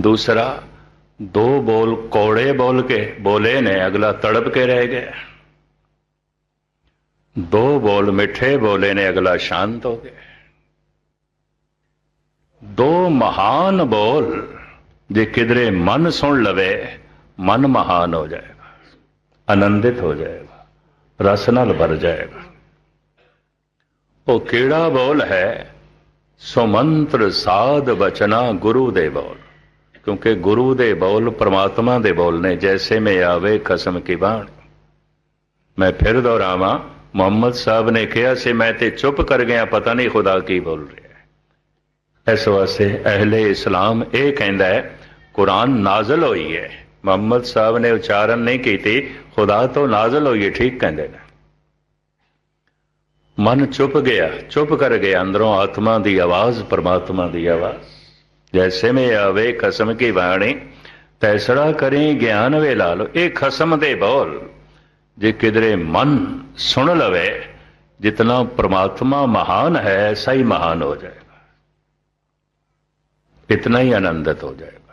ਦੂਸਰਾ ਦੋ ਬੋਲ ਕੋੜੇ ਬੋਲ ਕੇ ਬੋਲੇ ਨੇ ਅਗਲਾ ਤੜਪ ਕੇ ਰਹਿ ਗਿਆ ਦੋ ਬੋਲ ਮਿੱਠੇ ਬੋਲੇ ਨੇ ਅਗਲਾ ਸ਼ਾਂਤ ਹੋ ਗਿਆ ਦੋ ਮਹਾਨ ਬੋਲ ਜੇ ਕਿਧਰੇ ਮਨ ਸੁਣ ਲਵੇ ਮਨ ਮਹਾਨ ਹੋ ਜਾਏਗਾ ਆਨੰਦਿਤ ਹੋ ਜਾਏਗਾ ਰਸ ਨਾਲ ਭਰ ਜਾਏਗਾ ਉਹ ਕਿਹੜਾ ਬੋਲ ਹੈ ਸੁਮੰਤਰ ਸਾਧ ਬਚਨਾ ਗੁਰੂ ਦੇ ਬੋਲ ਕਿਉਂਕਿ ਗੁਰੂ ਦੇ ਬੋਲ ਪ੍ਰਮਾਤਮਾ ਦੇ ਬੋਲ ਨੇ, ਜੈਸੇ ਮੈਂ ਆਵੇ ਕਸਮ ਕੀ ਬਾਣ। ਮੈਂ ਫਿਰ ਮੁਹੰਮਦ ਸਾਹਿਬ ਨੇ ਕਿਹਾ ਸੀ, ਮੈਂ ਤੇ ਚੁੱਪ ਕਰ ਗਿਆ, ਪਤਾ ਨਹੀਂ ਖੁਦਾ ਕੀ ਬੋਲ ਰਿਹਾ ਹੈ। ਇਸ ਵਾਸਤੇ ਅਹਲੇ ਇਸਲਾਮ ਇਹ ਕਹਿੰਦਾ ਹੈ, ਕੁਰਾਨ ਨਾਜ਼ਲ ਹੋਈ ਹੈ। ਮੁਹੰਮਦ ਸਾਹਿਬ ਨੇ ਉਚਾਰਨ ਨਹੀਂ ਕੀਤੀ, ਖੁਦਾ ਤੋਂ ਨਾਜ਼ਲ ਹੋਈ ਹੈ, ਠੀਕ ਕਹਿੰਦੇ ਨੇ। ਮਨ ਚੁੱਪ ਗਿਆ, ਚੁੱਪ ਕਰ ਗਿਆ, ਅੰਦਰੋਂ ਆਤਮਾ ਦੀ ਆਵਾਜ਼, ਪਰਮਾਤਮਾ ਦੀ ਆਵਾਜ਼। ਜੈਸੇ ਮੈਂ ਆਵੇ ਖਸਮ ਕੀ ਬਾਣੀ ਤੈਸੜਾ ਕਰੇ ਗਿਆਨ ਵੇ ਲਾ ਇਹ ਖਸਮ ਦੇ ਬੋਲ ਜੇ ਕਿਧਰੇ ਮਨ ਸੁਣ ਲਵੇ ਜਿਤਨਾ ਪ੍ਰਮਾਤਮਾ ਮਹਾਨ ਹੈ ਐਸਾ ਹੀ ਮਹਾਨ ਹੋ ਜਾਏਗਾ ਇਤਨਾ ਹੀ ਆਨੰਦਿਤ ਹੋ ਜਾਏਗਾ